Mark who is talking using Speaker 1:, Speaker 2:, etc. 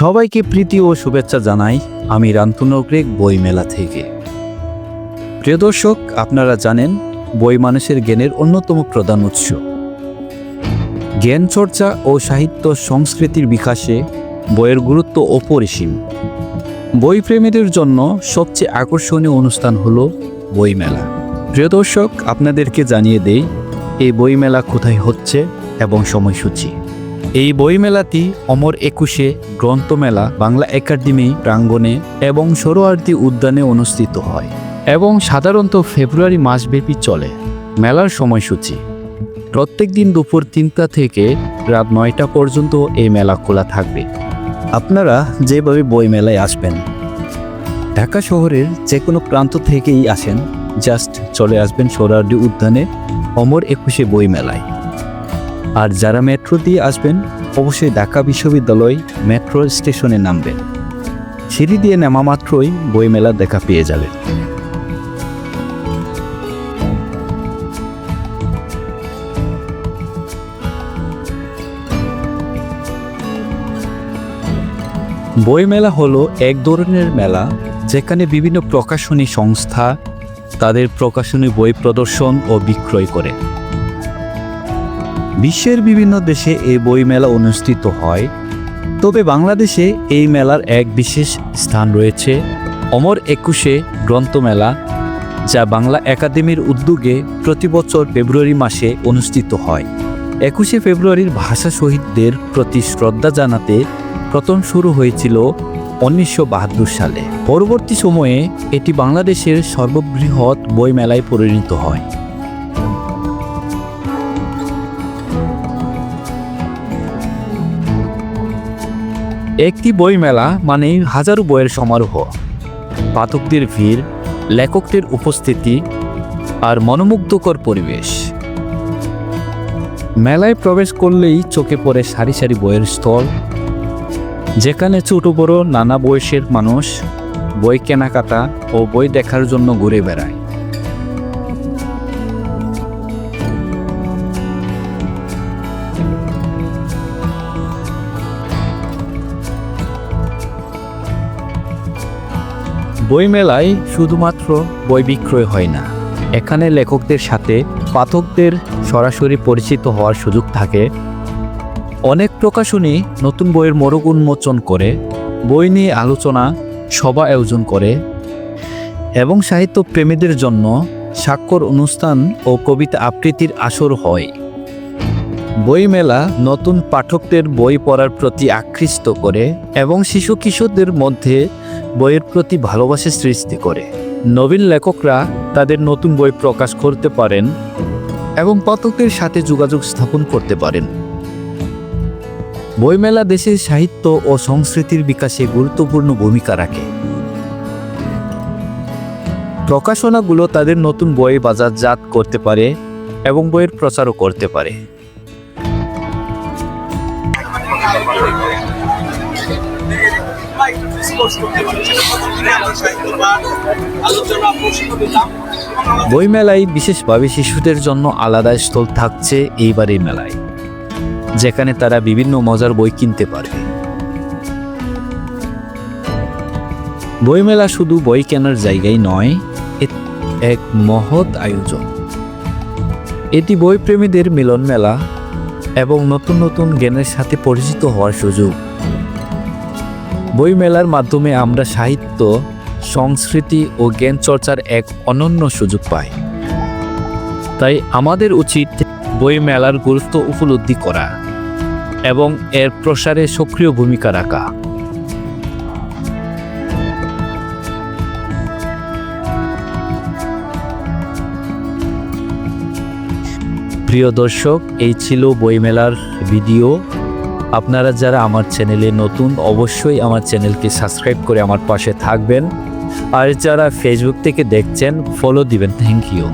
Speaker 1: সবাইকে প্রীতি ও শুভেচ্ছা জানাই আমি রান্তনগ্রেক বই মেলা থেকে। প্রিয় দর্শক, আপনারা জানেন, বই মানুষের জ্ঞানের অন্যতম প্রধান উৎস। জ্ঞান চর্চা ও সাহিত্য সংস্কৃতির বিকাশে বইয়ের গুরুত্ব অপরিসীম। বই প্রেমীদের জন্য সবচেয়ে আকর্ষণীয় অনুষ্ঠান হলো বইমেলা। প্রিয় দর্শক, আপনাদেরকে জানিয়ে দেই, এই বইমেলা কোথায় হচ্ছে এবং সময়সূচি। এই বইমেলাটি অমর একুশে গ্রন্থমেলা, বাংলা একাডেমি, প্রাঙ্গণে এবং সরোয়ার্দী উদ্যানে অনুষ্ঠিত হয় এবং সাধারণত ফেব্রুয়ারি মাসব্যাপী চলে। মেলার সময়সূচি। প্রত্যেক দিন দুপুর তিনটা থেকে রাত নয়টা পর্যন্ত এই মেলা খোলা থাকবে। আপনারা যেভাবে বই মেলায় আসবেন, ঢাকা শহরের যে কোনো প্রান্ত থেকেই আসেন, জাস্ট চলে আসবেন সোহরাওয়ার্দী উদ্যানে অমর একুশে বই মেলায় আর যারা মেট্রো দিয়ে আসবেন, অবশ্যই ঢাকা বিশ্ববিদ্যালয় মেট্রো স্টেশনে নামবেন। সিঁড়ি দিয়ে নামা মাত্রই বইমেলা দেখা পেয়ে যাবেন। বইমেলা হলো এক ধরনের মেলা, যেখানে বিভিন্ন প্রকাশনী সংস্থা তাদের প্রকাশনী বই প্রদর্শন ও বিক্রয় করে। বিশ্বের বিভিন্ন দেশে এই বই মেলা অনুষ্ঠিত হয়। তবে বাংলাদেশে এই মেলার এক বিশেষ স্থান রয়েছে, অমর একুশে গ্রন্থমেলা, যা বাংলা একাডেমির উদ্যোগে প্রতি বছর ফেব্রুয়ারি মাসে অনুষ্ঠিত হয়। একুশে ফেব্রুয়ারির ভাষা শহীদদের প্রতি শ্রদ্ধা জানাতে প্রথম শুরু হয়েছিল উনিশশো বাহাত্তর সালে। পরবর্তী সময়ে এটি বাংলাদেশের সর্ববৃহৎ বইমেলায় পরিণত হয়। একটি বই মেলা মানে হাজারো বইয়ের সমারোহ। পাঠকদের ভিড়, লেখকদের উপস্থিতি আর মনোমুগ্ধকর পরিবেশ। মেলায় প্রবেশ করলেই চোখে পড়ে সারি সারি বইয়ের স্থল। যেখানে ছোট বড় নানা বয়সের মানুষ বই কেনাকাটা ও বই দেখার জন্য ঘুরে বেড়ায়। বইমেলায় শুধুমাত্র বই বিক্রয় হয় না, এখানে লেখকদের সাথে পাঠকদের সরাসরি পরিচিত হওয়ার সুযোগ থাকে। অনেক প্রকাশনী নতুন বইয়ের মোড়ক উন্মোচন করে, বই নিয়ে আলোচনা, সভা আয়োজন করে এবং সাহিত্য প্রেমীদের জন্য স্বাক্ষর অনুষ্ঠান ও কবিতা আবৃত্তির আসর হয়। বইমেলা নতুন পাঠকদের বই পড়ার প্রতি আকৃষ্ট করে এবং শিশু কিশোরদের মধ্যে বইয়ের প্রতি ভালোবাসা সৃষ্টি করে। নবীন লেখকরা তাদের নতুন বই প্রকাশ করতে পারেন এবং পাঠকদের সাথে যোগাযোগ স্থাপন করতে পারেন। বইমেলা দেশের সাহিত্য ও সংস্কৃতির বিকাশে গুরুত্বপূর্ণ ভূমিকা রাখে। প্রকাশনাগুলো তাদের নতুন বই বাজারজাত করতে পারে এবং বইয়ের প্রচারও করতে পারে। বইমেলায় বিশেষভাবে শিশুদের জন্য আলাদা স্থল থাকছে এইবারের মেলায়, যেখানে তারা বিভিন্ন মজার বই কিনতে পারবে। বইমেলা শুধু বই কেনার জায়গায় নয় এক মহৎ আয়োজন। এটি বই প্রেমীদের মিলন মেলা এবং নতুন নতুন জ্ঞানের সাথে পরিচিত হওয়ার সুযোগ। বইমেলার মাধ্যমে আমরা সাহিত্য, সংস্কৃতি ও জ্ঞান চর্চার এক অনন্য সুযোগ পাই। তাই আমাদের উচিত বই মেলার গুরুত্ব উপলব্ধি করা এবং এর প্রসারে সক্রিয় ভূমিকা রাখা। প্রিয় দর্শক, এই ছিল বইমেলার ভিডিও। আপনারা যারা আমার চ্যানেলে নতুন, অবশ্যই আমার চ্যানেলকে সাবস্ক্রাইব করে আমার পাশে থাকবেন। আর যারা ফেসবুক থেকে দেখছেন ফলো দিবেন। Thank you